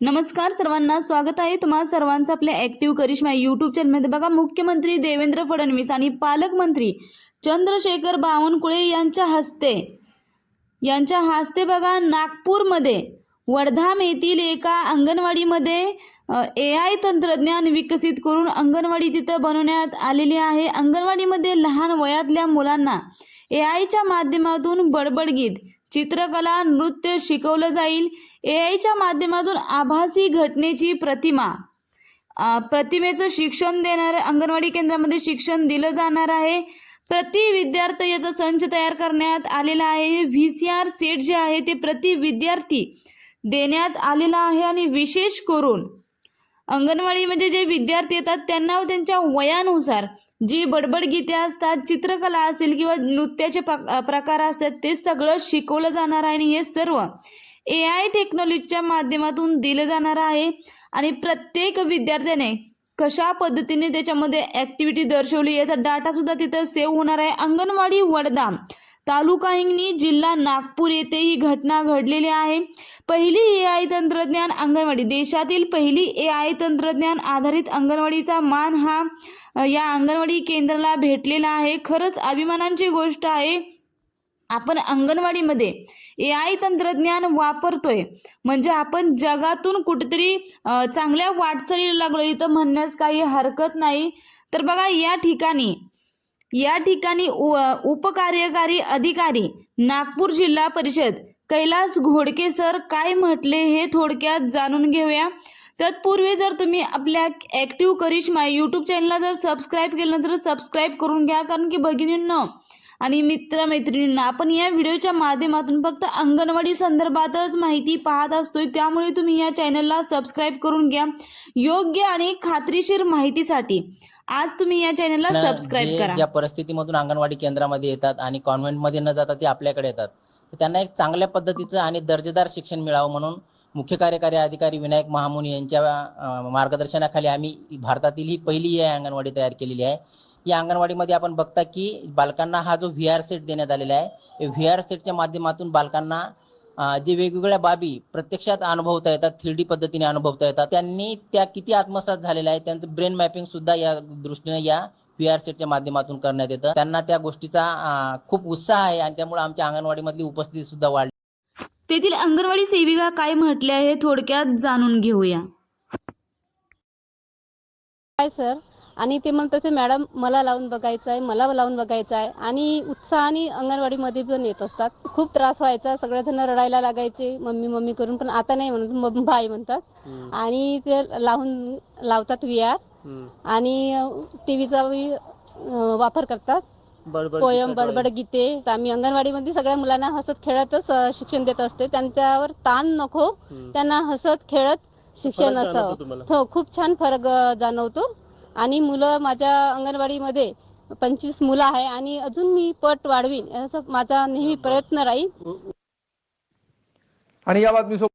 नमस्कार सर्वांना स्वागत आहे तुम्हा सर्वांचं आपल्या ॲक्टिव्ह करिश्मा यूट्यूब चॅनलमध्ये बघा मुख्यमंत्री देवेंद्र फडणवीस आणि पालकमंत्री चंद्रशेखर बावनकुळे यांच्या हस्ते. यांच्या हस्ते बघा नागपूरमध्ये वर्धाम येथील एका अंगणवाडीमध्ये ए आय तंत्रज्ञान विकसित करून अंगणवाडी तिथं बनवण्यात आलेली आहे. अंगणवाडीमध्ये लहान वयातल्या मुलांना ए आयच्या माध्यमातून बडबडगीत चित्रकला नृत्य शिकवलं जाईल. ए आयच्या माध्यमातून आभासी घटनेची प्रतिमा प्रतिमेचं शिक्षण देणाऱ्या अंगणवाडी केंद्रामध्ये शिक्षण दिलं जाणार आहे. प्रति विद्यार्थी याचा संच तयार करण्यात आलेला आहे. व्ही सी आर सेट जे आहे ते प्रति विद्यार्थी देण्यात आलेला आहे आणि विशेष करून अंगणवाडी म्हणजे जे विद्यार्थी येतात त्यांना त्यांच्या वयानुसार जी बडबड गीते असतात चित्रकला असेल किंवा नृत्याचे प्रकार असतात ते सगळं शिकवलं जाणार आहे आणि हे सर्व ए आय टेक्नॉलॉजीच्या माध्यमातून दिलं जाणार आहे. आणि प्रत्येक विद्यार्थ्याने कशा पद्धतीने त्याच्यामध्ये ॲक्टिव्हिटी दर्शवली याचा डाटा सुद्धा तिथं सेव्ह होणार आहे. अंगणवाडी वडदाम तालुकाईंनी जिल्हा नागपूर येथे ही घटना घडलेली आहे. पहिली ए आय तंत्रज्ञान अंगणवाडी देशातील पहिली ए आय तंत्रज्ञान आधारित अंगणवाडीचा मान हा या अंगणवाडी केंद्राला भेटलेला आहे. खरंच अभिमानांची गोष्ट आहे आपण अंगणवाडीमध्ये ए आय तंत्रज्ञान वापरतोय. म्हणजे आपण जगातून कुठेतरी चांगल्या वाटचालीला लागलो इथं म्हणण्यास काही हरकत नाही. तर बघा या ठिकाणी या ठिकाणी उपकार्यकारी अधिकारी नागपूर जिल्हा परिषद कैलास घोडके सर काय म्हटले हे थोडक्यात जाणून घेऊया. तत्पूर्वी जर तुम्ही आपल्या ॲक्टिव्ह करिश्मा यूट्यूब चॅनलला जर सबस्क्राईब केलं तर सबस्क्राईब करून घ्या कारण की भगिनींना आणि मित्रमैत्रिणींना आपण या व्हिडिओच्या माध्यमातून फक्त अंगणवाडी संदर्भातच माहिती पाहत असतोय. त्यामुळे तुम्ही या चॅनलला सबस्क्राईब करून घ्या. योग्य आणि खात्रीशीर माहितीसाठी आज तुम्ही या चॅनलला सबस्क्राईब करा. ज्या परिस्थितीमधून अंगणवाडी केंद्रामध्ये येतात आणि कॉन्व्हेंटमध्ये न जाता ते आपल्याकडे येतात त्यांना एक चांगल्या पद्धतीचं आणि दर्जेदार शिक्षण मिळावं म्हणून मुख्य कार्यकारी अधिकारी विनायक महामुनी यांच्या मार्गदर्शनाखाली आम्ही भारतातील ही पहिली अंगणवाडी तयार केलेली आहे. या अंगणवाडीमध्ये आपण बघता की बालकांना हा जो व्ही आर सेट देण्यात आलेला आहे व्ही आर सेटच्या माध्यमातून बालकांना जे वेगवेगळ्या बाबी प्रत्यक्षात अनुभवता येतात थ्री डी पद्धतीने अनुभवता येतात त्यांनी त्या किती आत्मसात झालेल्या आहेत त्यांचं ब्रेन मॅपिंग सुद्धा या दृष्टीने या व्ही आर सेटच्या माध्यमातून करण्यात येतं. त्यांना त्या गोष्टीचा खूप उत्साह आहे आणि त्यामुळे आमच्या अंगणवाडीमधली उपस्थिती सुद्धा वाढली. तेथील अंगणवाडी सेविका काय म्हटले आहे थोडक्यात जाणून घेऊया. आहे सर आणि ते म्हणत होते मॅडम मला लावून बघायचं आहे मला लावून बघायचं आहे आणि उत्साहाने अंगणवाडीमध्ये पण येत असतात. खूप त्रास व्हायचा सगळेजण रडायला लागायचे मम्मी मम्मी करून पण आता नाही म्हणत बाई म्हणतात. आणि ते लावून लावतात व्ही आर आणि टीव्हीचा वापर करतात. पोयम बडबड गीते. आम्ही अंगणवाडीमध्ये सगळ्या मुलांना हसत खेळतच शिक्षण देत असते. त्यांच्यावर ताण नको. त्यांना हसत खेळत शिक्षण असावं हो खूप छान फरक जाणवतो. आणि मुलं माझ्या अंगणवाडीमध्ये पंचवीस मुलं आहे आणि अजून मी पट वाढवीन असं माझा नेहमी प्रयत्न राहील. आणि या बातमीसोबत